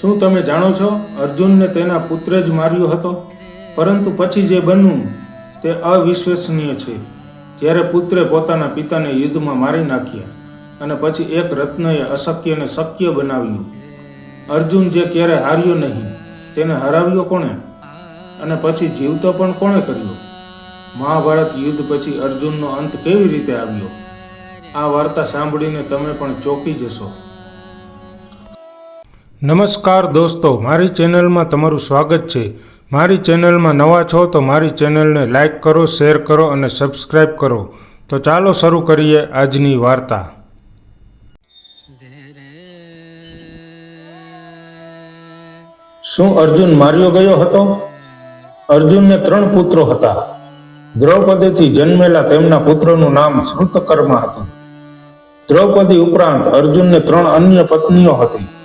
શું તમે જાણો છો? અર્જુનને તેના પુત્રે જ માર્યો હતો. પરંતુ પછી જે બન્યું તે અવિશ્વસનીય છે. જ્યારે પુત્રે પોતાના પિતાને યુદ્ધમાં મારી નાખ્યા અને પછી એક રત્નએ અશક્યને શક્ય બનાવ્યું. અર્જુન જે ક્યારે હાર્યો નહીં, તેને હરાવ્યો કોણે? અને પછી જીવતો પણ કોણે કર્યો? મહાભારત યુદ્ધ પછી અર્જુનનો અંત કેવી રીતે આવ્યો? આ વાર્તા સાંભળીને તમે પણ ચોંકી જશો. નમસ્કાર દોસ્તો, મારી ચેનલમાં તમારું સ્વાગત છે. મારી ચેનલમાં નવા છો તો મારી ચેનલને લાઇક કરો, શેર કરો અને સબસ્ક્રાઇબ કરો. તો ચાલો શરૂ કરીએ આજની વાર્તા. શું અર્જુન માર્યો ગયો હતો? અર્જુનને ત્રણ પુત્રો હતા. દ્રૌપદીથી જન્મેલા તેમના પુત્રનું નામ શ્રુતકર્મા હતું. દ્રૌપદી ઉપરાંત અર્જુનને ત્રણ અન્ય પત્નીઓ હતી.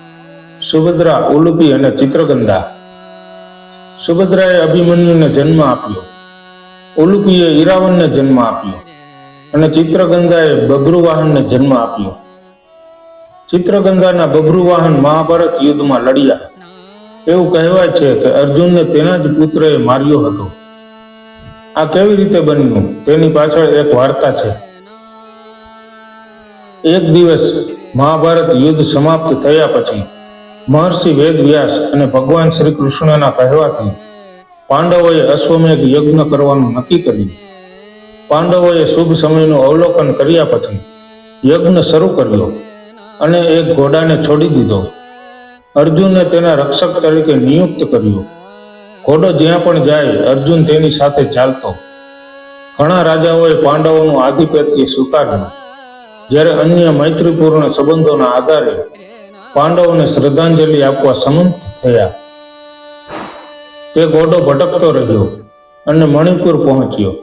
સુભદ્રા ઉલુપી અને ચિત્રગંધા. સુભદ્રાએ અભિમન્યુને જન્મ આપ્યો. ઉલુપીએ ઈરાવનને જન્મ આપ્યો. અને ચિત્રગંધાએ બબ્રુવાહનને જન્મ આપ્યો. ચિત્રગંધાના બબ્રુવાહન મહાભારત યુદ્ધમાં લડ્યા. એવું કહેવાય છે કે અર્જુનને તેના જ પુત્રએ માર્યો હતો. આ કેવી રીતે બન્યું? તેની પાછળ એક વાર્તા છે. એક દિવસ મહાભારત યુદ્ધ સમાપ્ત થયા પછી મહર્ષિ વેદ વ્યાસ અને ભગવાન શ્રી કૃષ્ણના કહેવાથી પાંડવોએ અશ્વમેઘ યજ્ઞ કરવાનું નક્કી કર્યું. પાંડવોએ શુભ સમયનું અવલોકન કર્યા પછી યજ્ઞ શરૂ કર્યો અને એક ઘોડાને છોડી દીધો. અર્જુને તેના રક્ષક તરીકે નિયુક્ત કર્યો. ઘોડો જ્યાં પણ જાય, અર્જુન તેની સાથે ચાલતો. ઘણા રાજાઓએ પાંડવોનું આધિપત્ય સ્વીકાર્યું. જ્યારે અન્ય મૈત્રીપૂર્ણ સંબંધોના આધારે પાંડવોને શ્રદ્ધાંજલિ આપવા સંમત થયા. તે ઘોડો ભટકતો રહ્યો અને મણિપુર પહોંચ્યો.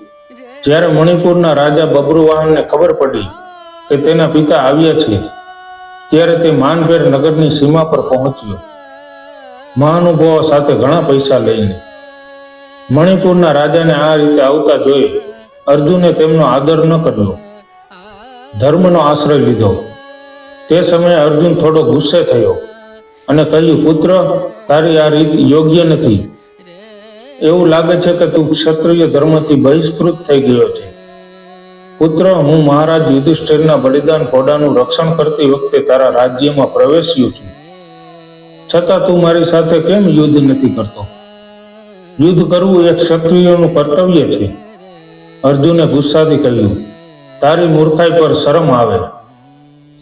જ્યારે મણિપુરના રાજા બબ્રુવાહનને ખબર પડી કે તેના પિતા આવ્યા છે, ત્યારે તે માનભેર નગરની સીમા પર પહોંચ્યો. મહાનુભાવો સાથે ઘણા પૈસા લઈને. મણિપુરના રાજાને આ રીતે આવતા જોઈ અર્જુને તેમનો આદર ન કર્યો. ધર્મનો આશ્રય લીધો. તે સમયે અર્જુન થોડો ગુસ્સે થયો અને કહ્યું, પુત્ર, તારી આ રીત યોગ્ય નથી. એવું લાગે છે કે તું ક્ષત્રિય ધર્મથી બહિષ્કૃત થઈ ગયો છે. પુત્ર, હું મહારાજ યુધિષ્ઠિરના બલિદાન ઘોડાનું રક્ષણ કરતી વખતે તારા રાજ્યમાં પ્રવેશ્યો છું. છતાં તું મારી સાથે કેમ યુદ્ધ નથી કરતો? યુદ્ધ કરવું એક ક્ષત્રિયોનું કર્તવ્ય છે. અર્જુને ગુસ્સાથી કહ્યું, તારી મૂર્ખાઈ પર શરમ આવે.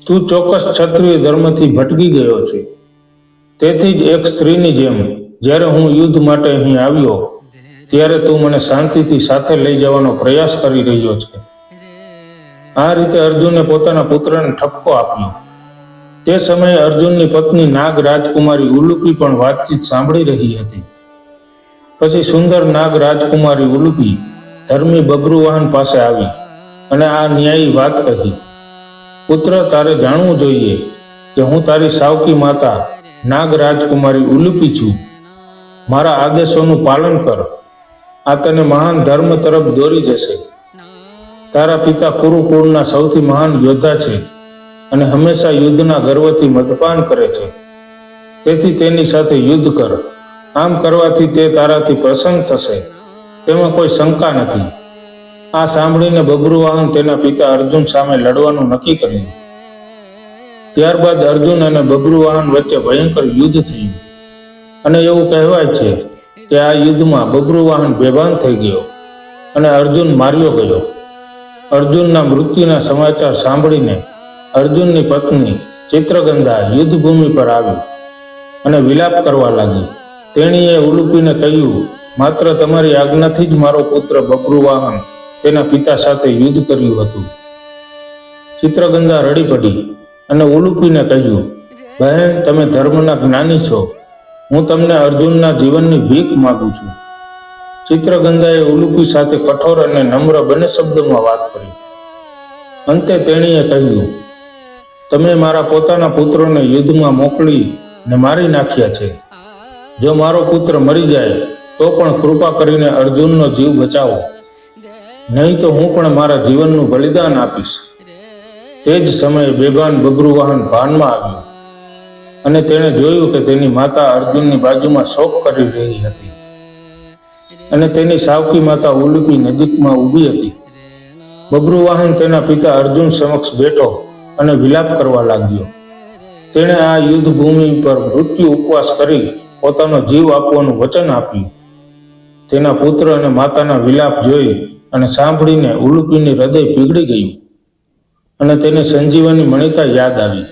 તું ચોક્કસ ક્ષત્રિય ધર્મથી ભટકી ગયો છે. તેથી જ એક સ્ત્રીની જેમ, જ્યારે હું યુદ્ધ માટે અહીં આવ્યો, ત્યારે તું મને શાંતિથી સાથે લઈ જવાનો પ્રયાસ કરી રહ્યો છે. આ રીતે અર્જુને પોતાના પુત્રને ઠપકો આપ્યો. તે સમયે અર્જુનની પત્ની નાગ રાજકુમારી ઉલુપી પણ વાતચીત સાંભળી રહી હતી. પછી સુંદર નાગ રાજકુમારી ઉલુપી ધર્મી બબ્રુવાહન પાસે આવી અને આ ન્યાયી વાત કહી. પુત્ર, તારે જાણવું જોઈએ કે હું તારી સાવકી માતા નાગ રાજકુમારી ઉલુપી છું. મારા આદેશોનું પાલન કર. આ તને મહાન ધર્મ તરફ દોરી જશે. તારા પિતા કુરુકુળના સૌથી મહાન યોદ્ધા છે અને હંમેશા યુદ્ધના ગર્વથી મદપાન કરે છે. તેથી તેની સાથે યુદ્ધ કર. આમ કરવાથી તે તારાથી પ્રસન્ન થશે. તેમાં કોઈ શંકા નથી. આ સાંભળીને બબ્રુવાહન તેના પિતા અર્જુન સામે લડવાનું નક્કી કર્યું. ત્યારબાદ અર્જુન અને બબ્રુવાહન વચ્ચે ભયંકર યુદ્ધ થયું. અને એવું કહેવાય છે કે આ યુદ્ધમાં બબ્રુવાહન બેભાન થઈ ગયો અને અર્જુન માર્યો ગયો. અર્જુનના મૃત્યુના સમાચાર સાંભળીને અર્જુનની પત્ની ચિત્રગંધા યુદ્ધભૂમિ પર આવી અને વિલાપ કરવા લાગી. તેણીએ ઉલુપીને કહ્યું, માત્ર તમારી આજ્ઞાથી જ મારો પુત્ર બબ્રુવાહન તેના પિતા સાથે યુદ્ધ કર્યું હતું. ચિત્રગંધા રડી પડી અને ઉલુપીને કહ્યું, બહેન, તમે ધર્મના જ્ઞાની છો. હું તમને અર્જુનના જીવનની ભીખ માગું છું. ચિત્રગંધાએ ઉલુપી સાથે કઠોર અને નમ્ર બંને શબ્દોમાં વાત કરી. અંતે તેણીએ કહ્યું, તમે મારા પોતાના પુત્રોને યુદ્ધમાં મોકલી ને મારી નાખ્યા છે. જો મારો પુત્ર મરી જાય, તો પણ કૃપા કરીને અર્જુનનો જીવ બચાવો. નહીં તો હું પણ મારા જીવનનું બલિદાન આપીશ. તે જ સમયે બેભાન બબ્રુવાહન ભાનમાં આવ્યું. અને તેણે જોયું કે તેની માતા અર્જુનની બાજુમાં શોક કરી રહી હતી. અને તેની સાવકી માતા ઉલુપી નજીકમાં ઊભી હતી. બબરુ વાહન તેના પિતા અર્જુન સમક્ષ બેઠો અને વિલાપ કરવા લાગ્યો. તેણે આ યુદ્ધ ભૂમિ પર મૃત્યુ ઉપવાસ કરી પોતાનો જીવ આપવાનું વચન આપ્યું. તેના પુત્ર અને માતાના વિલાપ જોઈ અને સાંભળીને ઉલુપીની હૃદય પીગળી ગયું. અને તેને સંજીવની મણિકા યાદ આવી.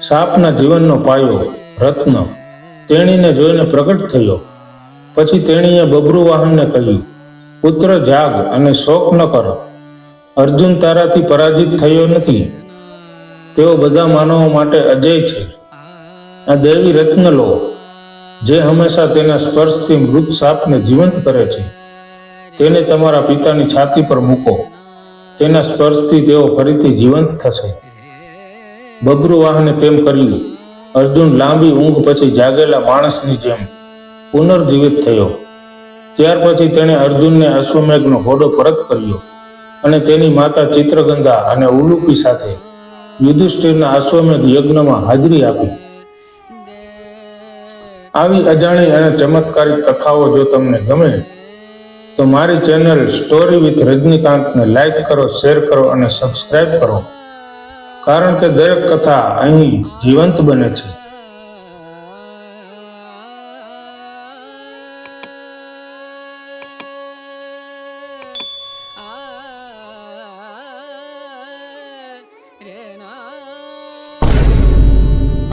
સાપના જીવનનો પાયો, રત્ન, તેણીને જોઈને પ્રગટ થયો. પછી તેણીએ બબરુ કહ્યું, પુત્ર, જાગ અને શોક ન કરો. અર્જુન તારાથી પરાજિત થયો નથી. તેઓ બધા માનવો માટે અજય છે. આ દેવી રત્ન લો, જે હંમેશા તેના સ્પર્શથી મૃત સાપને જીવંત કરે છે. તેને તમારા પિતાની છાતી પર મૂકો. તેના સ્પર્શથી તેઓ ફરીથી જીવંત થશે. બબ્રુવાહને તેમ કર્યું અર્જુન લાંબી ઊંઘ પછી જાગેલા માણસની જેમ પુનર્જીવિત થયો. ત્યાર પછી તેણે અર્જુનને અશ્વમેઘનો ઘોડો પરત કર્યો અને તેની માતા ચિત્રગંધા અને ઉલુપી સાથે યુધિષ્ઠિરના અશ્વમેઘ યજ્ઞમાં હાજરી આપી. આવી અજાણી અને ચમત્કારિક કથાઓ જો તમને ગમે તો મારી ચેનલ સ્ટોરી વિથ રજનીકાંતને લાઈક કરો શેર કરો અને સબસ્ક્રાઇબ કરો. કારણ કે દરેક કથા અહીં જીવંત બને છે.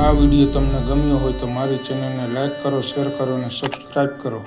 આ વીડિયો તમને ગમ્યો હોય તો મારી ચેનલને લાઈક કરો શેર કરો અને સબસ્ક્રાઈબ કરો.